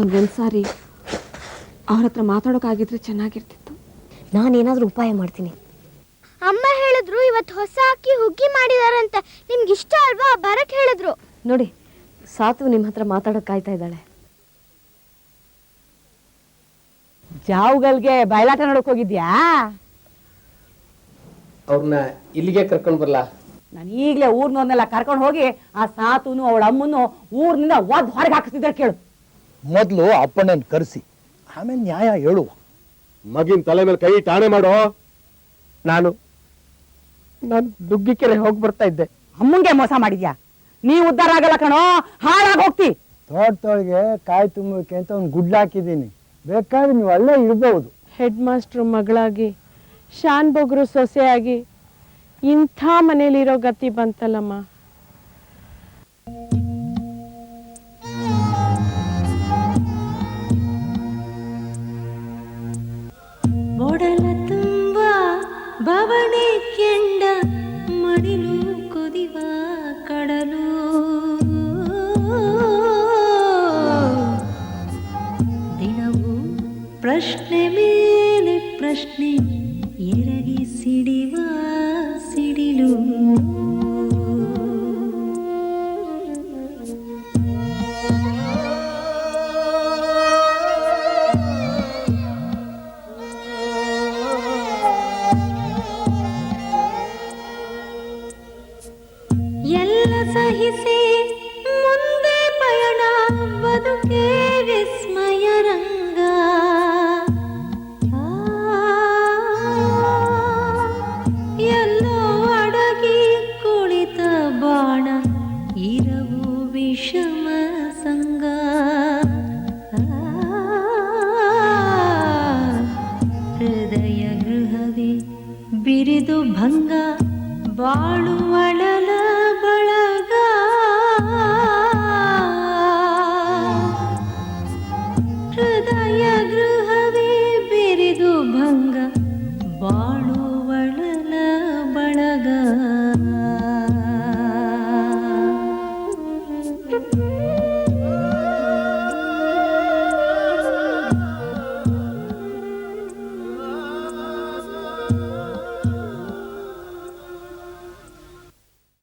ಒಂದೊಂದು ಸಾರಿ ಅವ್ರ ಹತ್ರ ಮಾತಾಡೋಕ್ಕಾಗಿದ್ರೆ ಚೆನ್ನಾಗಿರ್ತಿತ್ತು. ನಾನೇನಾದ್ರೂ ಉಪಾಯ ಮಾಡ್ತೀನಿ. ಅಮ್ಮ ಹೇಳಿದ್ರು ಇವತ್ತು ಹೊಸ ಅಕ್ಕಿ ಹುಗ್ಗಿ ಮಾಡಿದಾರಂತ. ನಿಮ್ಗೆ ಇಷ್ಟ ಅಲ್ವಾ? ಬರಕ್ ಹೇಳಿದ್ರು. ನೋಡಿ ಸಾತು ನಿಮ್ಮ ಹತ್ರ ಮಾತಾಡೋಕೆ ಕಾಯ್ತಾ ಇದ್ದಾಳೆ. ಜಾವುಗಲ್ಗೆ ಬಯಲಾಟ ನೋಡಕ್ ಹೋಗಿದ್ಯಾ? ಅವ್ರನ್ನ ಇಲ್ಲಿಗೆ ಕರ್ಕೊಂಡು ಬರಲ್ಲ ನಾನು ಈಗಲೇ ಊರ್ನವ್ರನ್ನೆಲ್ಲ ಕರ್ಕೊಂಡು ಹೋಗಿ ಆ ಸಾತುನು ಅವಳ ಅಮ್ಮನು ಊರಿನಿಂದ ಒದ್ ಹೊರಗೆ ಹಾಕಿಸಿದ್ರೆ ಕೇಳು. ಮೊದಲು ಅಪ್ಪಣ್ಣನ ಕರೆಸಿ ಆಮೇಲೆ ನ್ಯಾಯ ಹೇಳುವ ಮಗಿನ ತಲೆ ಮೇಲೆ ಕೈ ಟಾಣೆ ಮಾಡೋ. ನಾನು ನಾನು ದುಗ್ಗಿಕೆರೆ ಹೋಗಿ ಬರ್ತಾ ಇದ್ದೆ. ಅಮ್ಮಂಗೆ ಮೋಸ ಮಾಡಿದ್ಯಾ? ನೀ ಉದ್ಧಾರ ಆಗಲ್ಲ ಕಣೋ ಹಾಳಾಗಿ ಹೋಗ್ತಿ. ತೋಟದೊಳಗೆ ಕಾಯಿ ತುಂಬಕ್ಕೆ ಅಂತ ಒಂದು ಗುಡ್ಲ ಹಾಕಿದ್ದೀನಿ. ಬೇಕಾದ್ರೆ ನೀವು ಅಲ್ಲೇ ಇರ್ಬೋದು. ಹೆಡ್ ಮಾಸ್ಟ್ರು ಮಗಳಾಗಿ ಶಾನ್ ಬೊಗ್ರು ಸೊಸೆಯಾಗಿ ಇಂಥ ಮನೇಲಿರೋ ಗತಿ ಬಂತಲ್ಲಮ್ಮ. ಕೊಡಲ ತುಂಬ ಬವಣೆ ಕೆಂಡ ಮಡಿಲು ಕುದಿವ ಕಡಲು. ದಿನವೂ ಪ್ರಶ್ನೆ ಮೇಲೆ ಪ್ರಶ್ನೆ ಎರಗಿ ಸಿಡಿವ ಸಿಡಿಲು. ಸಹಿಸಿ ಮುಂದೆ ಪಯಣ ಬದುಕೇ ವಿಸ್ಮಯ ರಂಗ. ಎಲ್ಲೋ ಅಡಗಿ ಕುಳಿತ ಬಾಣ, ಇರವು ವಿಷಮ ಸಂಗ. ಹೃದಯ ಗೃಹವೇ ಬಿರಿದು ಭಂಗ, ಬಾಳು வாழோ